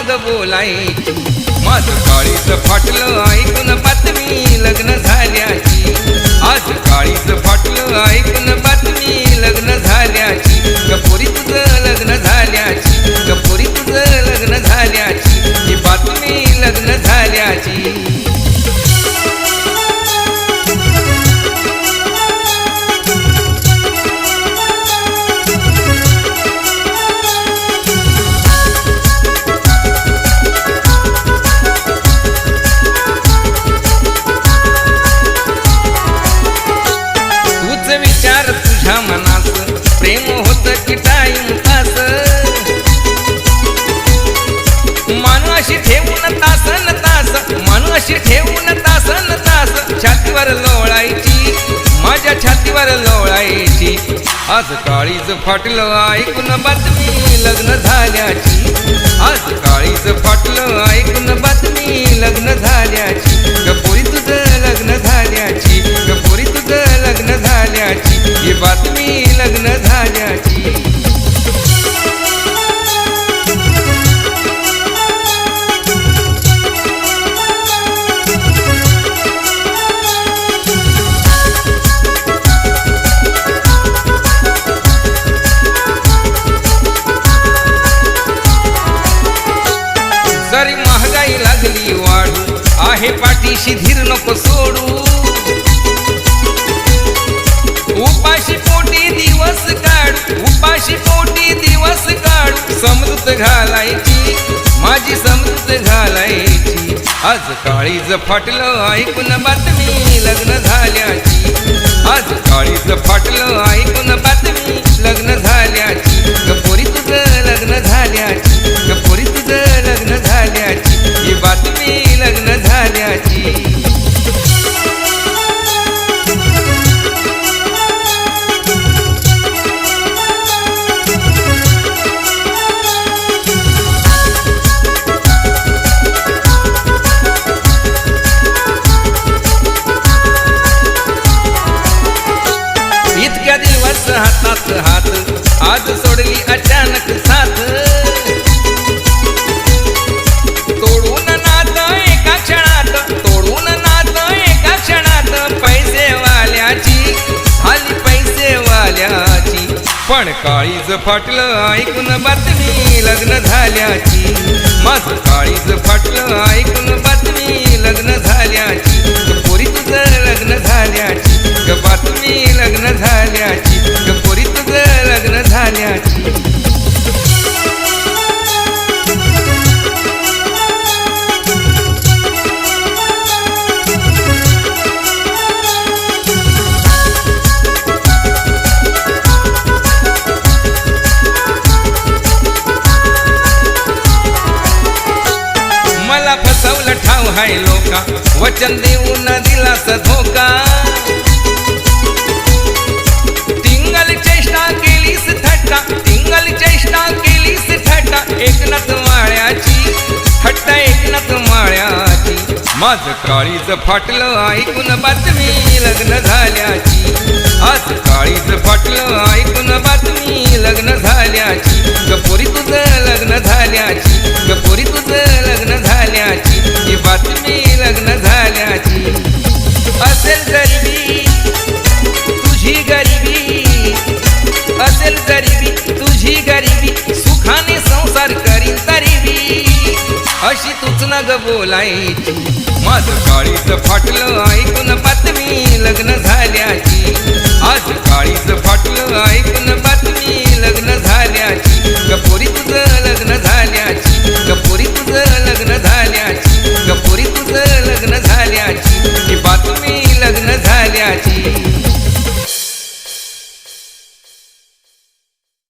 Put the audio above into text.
माग बोलायची माझं काळीच फाटलं ऐकून बातमी लग्न झाल्याची. अशी ठेवून तासन तास छातीवर लोळायची माझ्या छातीवर लोळायची. आज काळीच फाटलं ऐकून बातमी लग्न झाल्याची. आज काळीच फाटलं ऐकून बातमी आहे पाठीशी धीर नको सोडू. उपाशी पोटी दिवस काढू उपाशी पोटी दिवस काढू. समृद्ध घालायची माझी समृद्ध घालायची. आज काळीज फाटलं ऐकून बातमी लग्न झाल्याची. आज काळीज फाटलं ऐकून बातमी लग्न झाल्याची. पोरी तुझं लग्न झाल्याची. आज सोडली अचानक साथ. तोडून नात एका क्षणात तोडून नात एका क्षणात पैसे वाल्याची झाली पैसे वाल्याची पण काळीज फाटलं ऐकून बातमी लग्न झाल्याची. माझं फसवलं लोका. वचन देऊन दिलास धोका. तिंगल चेष्टा केलीस थट्टा. तिंगल चेष्टा केलीस थट्टा. एकनाथ माळ्याची थट्टा एकनाथ माळ्याची. माझ काळीच फाटलं ऐकून बातमी लग्न झाल्याची. आज काळीच फाटलं ऐकून अशी तूच न ग बोलायची. माझं काळीच फाटलं ऐकून बातमी लग्न झाल्याची. आज काळीच फाटलं ऐकून बातमी लग्न झाल्याची. गपोरी तुझं